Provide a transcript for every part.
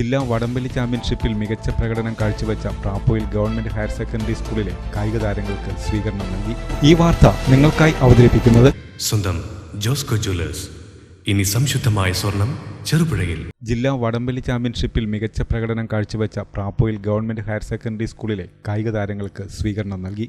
ജില്ലാ വടംവലി ചാമ്പ്യൻഷിപ്പിൽ മികച്ച പ്രകടനം കാഴ്ചവെച്ച പ്രാപ്പോയിൽ ഗവൺമെന്റ് ഹയർ സെക്കൻഡറി സ്കൂളിലെ കായിക താരങ്ങൾക്ക് സ്വീകരണം നൽകി. ഈ വാർത്ത നിങ്ങൾക്കായി അവതരിപ്പിക്കുന്നത് സ്വന്തം ജോസ്കോ ജ്വല്ലേഴ്സ്. ഇനി സംശുദ്ധമായ സ്വർണം ചെറുപുഴയിൽ. ജില്ലാ വടംവലി ചാമ്പ്യൻഷിപ്പിൽ മികച്ച പ്രകടനം കാഴ്ചവെച്ച പ്രാപ്പോയിൽ ഗവൺമെന്റ് ഹയർ സെക്കൻഡറി സ്കൂളിലെ കായിക താരങ്ങൾക്ക് സ്വീകരണം നൽകി.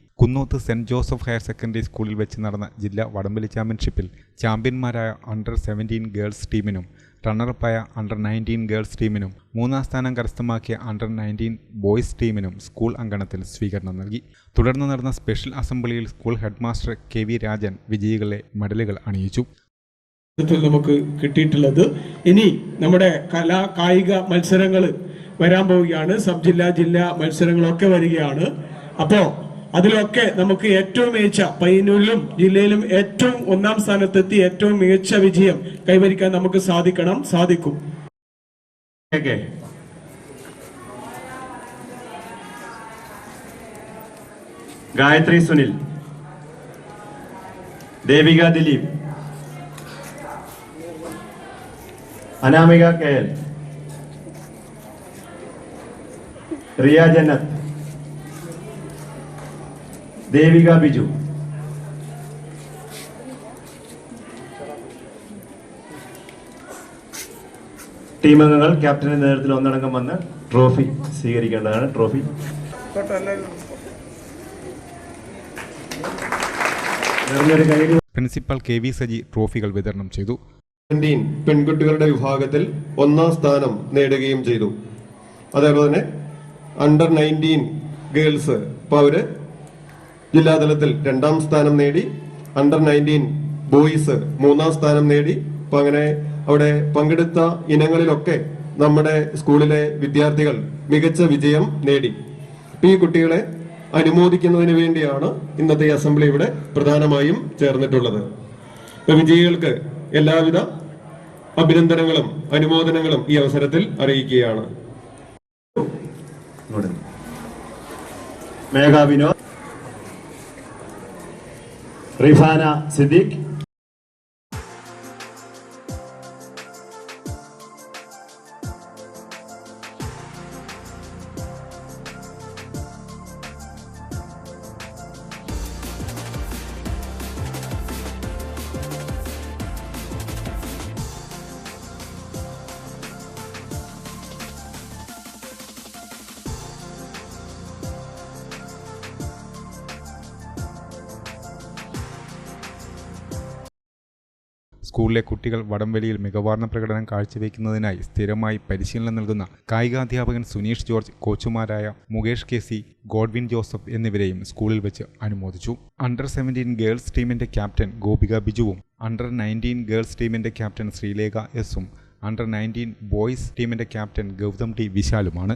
Kunnoth saint Joseph higher secondary സ്കൂളിൽ വെച്ച് നടന്ന ജില്ലാ വടംവലി ചാമ്പ്യൻഷിപ്പിൽ ചാമ്പ്യന്മാരായ അണ്ടർ സെവന്റീൻ ഗേൾസ് ടീമിനും റണ്ണറപ്പായ അണ്ടർ നയന്റീൻ ഗേൾസ് ടീമിനും മൂന്നാം സ്ഥാനം കരസ്ഥമാക്കിയ അണ്ടർ നയന്റീൻ ബോയ്സ് ടീമിനും സ്കൂൾ അങ്കണത്തിൽ സ്വീകരണം നൽകി. തുടർന്ന് നടന്ന സ്പെഷ്യൽ അസംബ്ലിയിൽ school headmaster K V Rajan വിജയികളെ മെഡലുകൾ അണിയിച്ചു. നമുക്ക് കിട്ടിയിട്ടുള്ളത്. ഇനി നമ്മുടെ കലാ കായിക മത്സരങ്ങൾ വരാൻ പോവുകയാണ്. സബ് ജില്ലാ ജില്ലാ മത്സരങ്ങളൊക്കെ വരികയാണ്. അപ്പോ അതിലൊക്കെ നമുക്ക് ഏറ്റവും മികച്ച പയ്യന്നൂരിലും ജില്ലയിലും ഏറ്റവും ഒന്നാം സ്ഥാനത്തെത്തി ഏറ്റവും മികച്ച വിജയം കൈവരിക്കാൻ നമുക്ക് സാധിക്കണം സാധിക്കും. ഗായത്രി സുനിൽ ദേവിക ദിലീപ് അനാമിക കെ റിയ ജന്നത്ത് ദേവിക ബിജു. ടീം അംഗങ്ങൾ ക്യാപ്റ്റന്റെ നേതൃത്വത്തിൽ ഒന്നടങ്കം വന്ന് trophy സ്വീകരിക്കേണ്ടതാണ്. Trophy. Principal K V Saji ട്രോഫികൾ വിതരണം ചെയ്തു. പെൺകുട്ടികളുടെ വിഭാഗത്തിൽ ഒന്നാം സ്ഥാനം നേടുകയും ചെയ്തു. അതേപോലെ തന്നെ അണ്ടർ നയന്റീൻ ഗേൾസ് ഇപ്പോൾ അവർ ജില്ലാതലത്തിൽ രണ്ടാം സ്ഥാനം നേടി അണ്ടർ നയന്റീൻ ബോയ്സ് മൂന്നാം സ്ഥാനം നേടി. അപ്പൊ അങ്ങനെ അവിടെ പങ്കെടുത്ത ഇനങ്ങളിലൊക്കെ നമ്മുടെ സ്കൂളിലെ വിദ്യാർത്ഥികൾ മികച്ച വിജയം നേടി. ഈ കുട്ടികളെ അനുമോദിക്കുന്നതിന് വേണ്ടിയാണ് ഇന്നത്തെ അസംബ്ലി ഇവിടെ പ്രധാനമായും ചേർന്നിട്ടുള്ളത്. വിജയികൾക്ക് എല്ലാവിധ അഭിനന്ദനങ്ങളും അനുമോദനങ്ങളും ഈ അവസരത്തിൽ അറിയിക്കുകയാണ്. ഇങ്ങോട്ട്. ريفانا صديق. സ്കൂളിലെ കുട്ടികൾ വടംവലിയിൽ മികവാർന്ന പ്രകടനം കാഴ്ചവെക്കുന്നതിനായി സ്ഥിരമായി പരിശീലനം നൽകുന്ന കായികാധ്യാപകൻ സുനീഷ് ജോർജ് കോച്ചുമാരായ Mukesh K C Godwin Joseph എന്നിവരെയും സ്കൂളിൽ വെച്ച് അനുമോദിച്ചു. അണ്ടർ സെവന്റീൻ ഗേൾസ് ടീമിന്റെ ക്യാപ്റ്റൻ ഗോപിക ബിജുവും അണ്ടർ നയന്റീൻ ഗേൾസ് ടീമിന്റെ ക്യാപ്റ്റൻ ശ്രീലേഖ എസും അണ്ടർ നയന്റീൻ ബോയ്സ് ടീമിന്റെ ക്യാപ്റ്റൻ ഗൗതം ടി വിശാലുമാണ്.